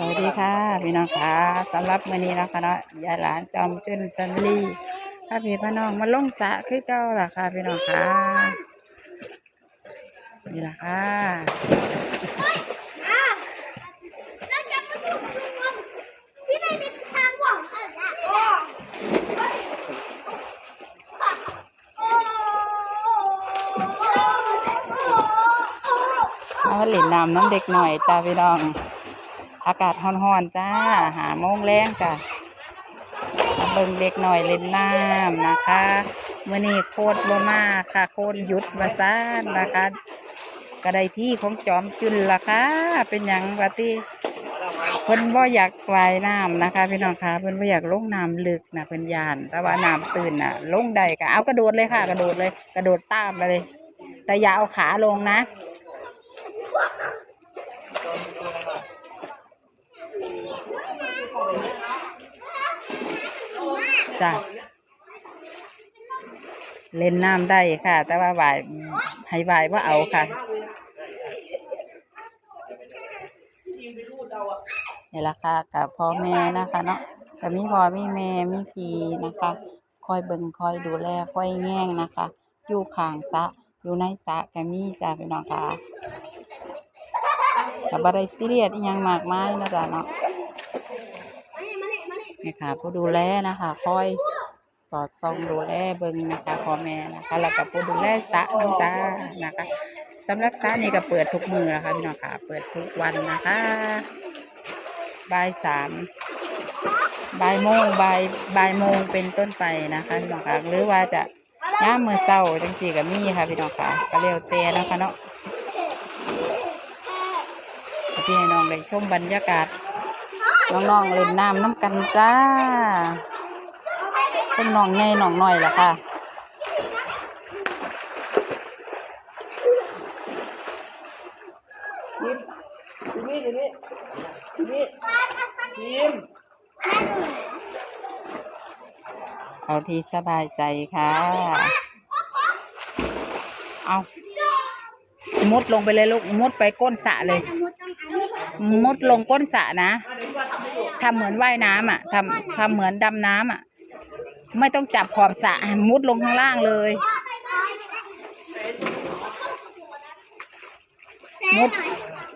สวัสดีค่ะ พี่น้องค่ะสำหรับมื้อนี้นะคะเนาะยายหลานจอมจุนแฟมิลี่ถ้าพี่พี่น้องมาลงสะคือเก่าล่ะค่ะ พี่น้องค่ะนี่ล่ะค่ะเราหล่นน้ำน้ำเด็กหน่อยจ้าพี่น้อง อากาศร้อนๆจ้า หาโมงแรงจ้ะเบิ่งเด็กหน่อยเล่นน้ำนะคะเมื้อนี้โคตรบ่มาค่ะ โคตรหยุดมาซ่านนะคะก็ไดที่ของจอมจุนล่ะค่ะ เป็นหยังวะติเพิ่นบ่อยากว่ายน้ำนะคะ พี่น้องคะเพิ่นบ่อยากลงน้ำลึกนะเพิ่นยาน แต่ว่าน้ำตื้นน่ะ ลงได้ก็เอากระโดดเลยค่ะ กระโดดเลย กระโดดตามไปเลย แต่อย่าเอาขาลงนะ จ้ะเล่นน้ำได้ค่ะ แต่ว่าบายให้บายว่าเอาค่ะนี่ละค่ะกับพ่อแม่นะคะเนาะกับมีพ่อมีแม่มีพี่นะคะ คอยเบิ่งคอยดูแลคอยแง่งนะคะ อยู่ข้างสะอยู่ในสะก็มีจ้ะพี่น้องค่ะกับ่ได้ซีเรียสยังมากมายนะจ๊ะเนาะ นี่มานี่นี่ค่ะ ผู้ดูแลนะคะคอยสอดส่องดูแลเบิ่งนะคะพ่อแม่นะคะ แล้วก็ผู้ดูแลสระน้ำตานะคะสำหรับสระนี่ก็เปิดทุกมือนะคะพี่น้องค่ะ เปิดทุกวันนะคะบ่ายสามบ่ายโมงบ่ายบ่ายโมงเป็นต้นไปนะคะพี่น้องค่ะหรือว่าจะย่ามมือเศร้าจังสี่ก็มีค่ะพี่น้องค่ะก็เร็วเตะนะคะเนาะพี่น้องได้ชมบรรยากาศ น้องๆเล่นน้ำน้ำกันจ้าเป็นน้องใหญ่น้องน้อยล่ะค่ะทีนี้ทีนี้ทีนี้ทีมเอาที่สบายใจค่ะ เอามุดลงไปเลยลูกมุดไปก้นสระเลย มุดลงก้นสระนะ ทำเหมือนว่ายน้ำอะทำทำเหมือนดำน้ำอะ ไม่ต้องจับขอบสระมุดลงข้างล่างเลยมุด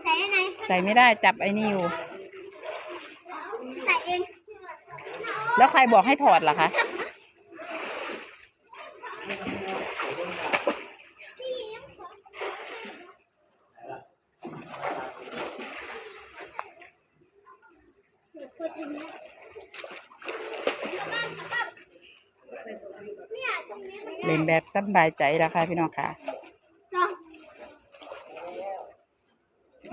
ใส่ไหนใส่ไม่ได้จับไอ้นี่อยู่ ใส่เอง แล้วใครบอกให้ถอดล่ะคะ เนี่ยตรงนี้มัน เล่นแบบสบายใจแล้วค่ะพี่น้องค่ะจะ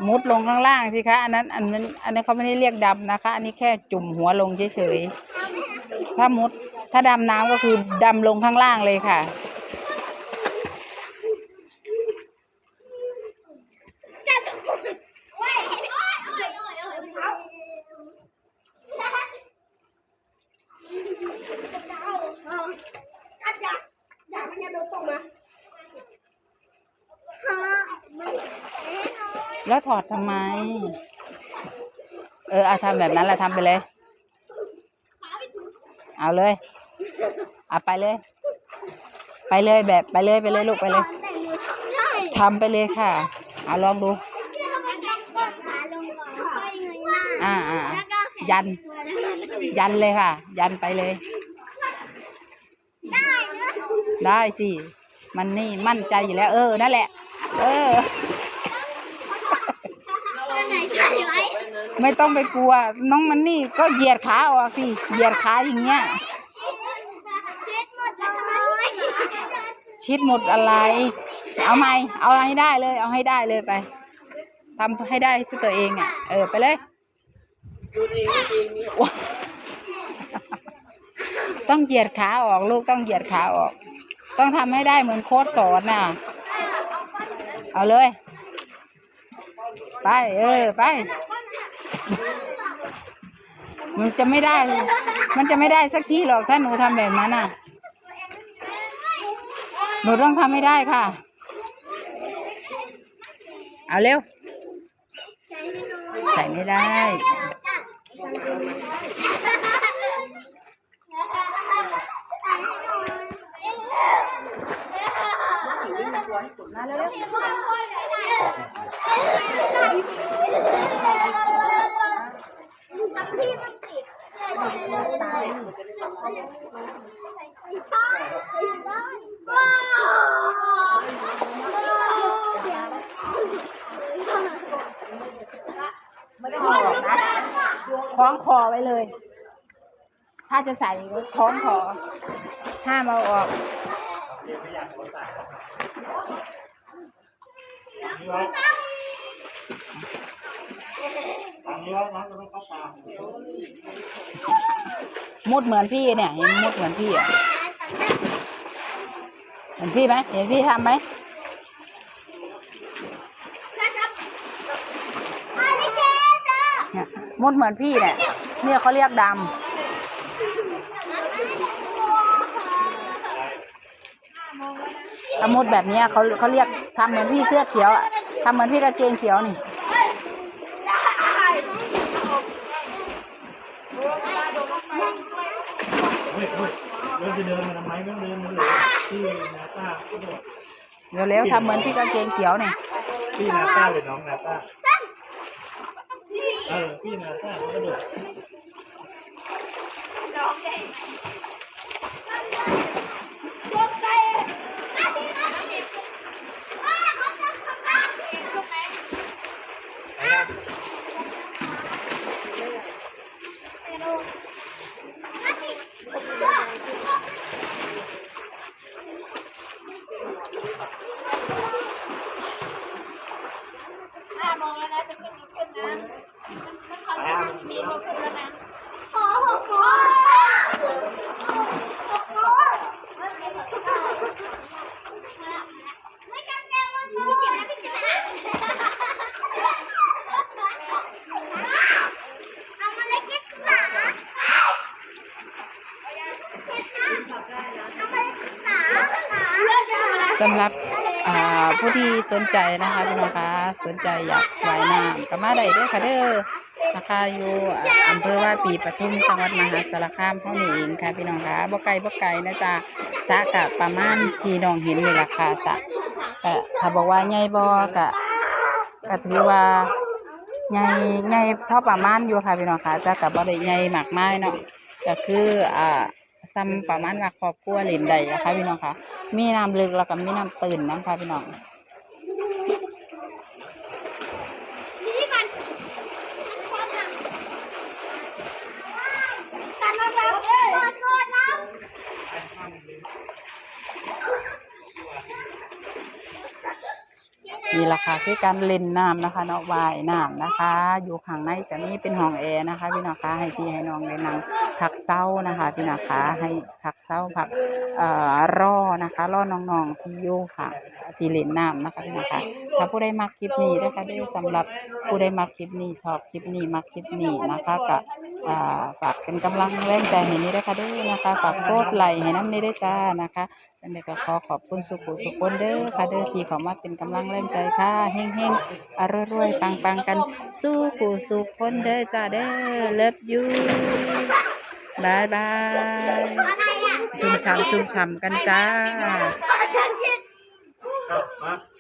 มุดลงข้างล่างสิคะอันนั้นอันนั้นอันนี้นเขาไม่ได้เรียกดำนะคะ อันนี้แค่จุ่มหัวลงเฉยๆถ้ามุดถ้าดำน้ำก็คือดำลงข้างล่างเลยค่ะ จับโอ้ยโอ้ยโอ้ยโอ้ยโอ้ยเขาอัดอย่าอย่า มันจะโดนตกมาแล้วถอดทำไม เออเอาทำแบบนั้นแหละทำไปเลย เอาเลยเอาไปเลย ไปเลยแบบไปเลยไปเลยลูกไปเลยทำไปเลยค่ะเอาลองดู อ่าอ่ายัน ยันเลยค่ะ ยันไปเลย ได้สิ มันนี่มั่นใจอยู่แล้ว เออ นั่นแหละ เออจะไหนใจไว้ไม่ต้องไปกลัว น้องมันนี่ก็เหยียดขาออกสิ เหยียดขาอย่างเงี้ยเช็ดหมดเลยชิดหมดอะไร เอาไหมเอาให้ได้เลย เอาให้ได้เลยไปทำให้ได้ที่ตัวเองอะ เออ ไปเลยดูเองดูเองนี่ต้องเหยียดขาออก ลูกต้องเหยียดขาออก ต้องทำให้ได้เหมือนโค้ชสอนน่ะ เอาเลย ไป เออ ไป มันจะไม่ได้ มันจะไม่ได้สักทีหรอกถ้าหนูทำแบบนั้นน่ะ หนูต้องทำให้ได้ค่ะ เอาเร็ว ใส่ไม่ได้ พี่มันติดตายใช่ว้าว คล้องคอไว้เลย ถ้าจะใส่ก็คล้องคอห้ามเอาออก มุดเหมือนพี่เนี่ยเห็นมุดเหมือนพี่อะเห็นพี่ไหมเห็นพี่ทำไหมเนี่ยมุดเหมือนพี่เนี่ยเนี่ยเขาเรียกดำถ้ามุดแบบนี้เขาเขาเรียกทำเหมือนพี่เสื้อเขียวอะทำเหมือนพี่กางเกงเขียวนี่ เฮ้ยเฮ้ยเริ่มจะเดินมาทำไมไม่เดินมาเลยที่นาต้าก็โดดเร็วทำเหมือนพี่กางเกงเขียวเนี่ยพี่นาต้าหรือน้องนาต้าเออพี่นาต้าก็โดด ขอหกขอไม่กันแกมันมีเสียงนะพี่เจะไปเอามาเล็กนิดหนาเจ็บนะเอามาเล็กนิดหนา สำหรับอ่าผู้ที่สนใจนะคะพี่น้องคะสนใจอยากว่ายน้ำก็มาได้เด้วยค่ะเด้อ นะคะอยู่อำเภอว่าปีปทุมจังหวัดมหาสารคามเท่านี้เองค่ะพี่น้องคะบ่ไกลบ่ไกลนะจ๊ะสะกะประมาณที่น้องเห็นนี่ราคาสะก็ถ้าบอกว่าใหญ่บ่ก็ก็ถือว่าใหญ่ใหญ่พอประมาณอยู่ค่ะพี่น้องคะแต่ก็บ่ได้ใหญ่มากมายเนาะก็คืออ่าซ้ำประมาณว่าครอบครัวเล่นได้นะคะพี่น้องค่ะมีน้ำลึกแล้วก็มีน้ำตื่นน้ำค่ะพี่น้อง นี่ก่อนตัดมาแล้วขอโทษนะ มีราคาคือการเล่นน้ำนะคะเนาะว่ายน้ำนะคะ อยู่ข้างในจะมีเป็นห้องแอร์นะคะ พี่น้องคะให้พี่ให้น้องได้นั่งพักเศร้านะคะ พี่น้องคะให้พักเศร้าพักเอ่อรอนะคะรอน้องๆที่อยู่ค่ะที่เล่นน้ำนะคะพี่น้องคะถ้าผู้ใดมักคลิปนี้นะคะได้อสำหรับผู้ใดมักคลิปนี้ชอบคลิปนี้มักคลิปนี้นะคะก็อ่า ฝากเป็นกำลังแรงใจให้นี่ด้ค่ะเด้อนะคะฝากโคตรไหลให้น้ำนี้ด้จ้านะคะจังใดก็ขอขอบคุณสุขุสุขคนเด้อค่ะเด้อที่ขามาเป็นกำลังแรงใจค่ะเฮงเฮงๆอร่อยรวยปังปังๆกันสู้กูสุขคนเด้อจ้าเด้อเลิฟยูบายบายชุ่มฉ่ำชุ่มฉ่ำกันจ้า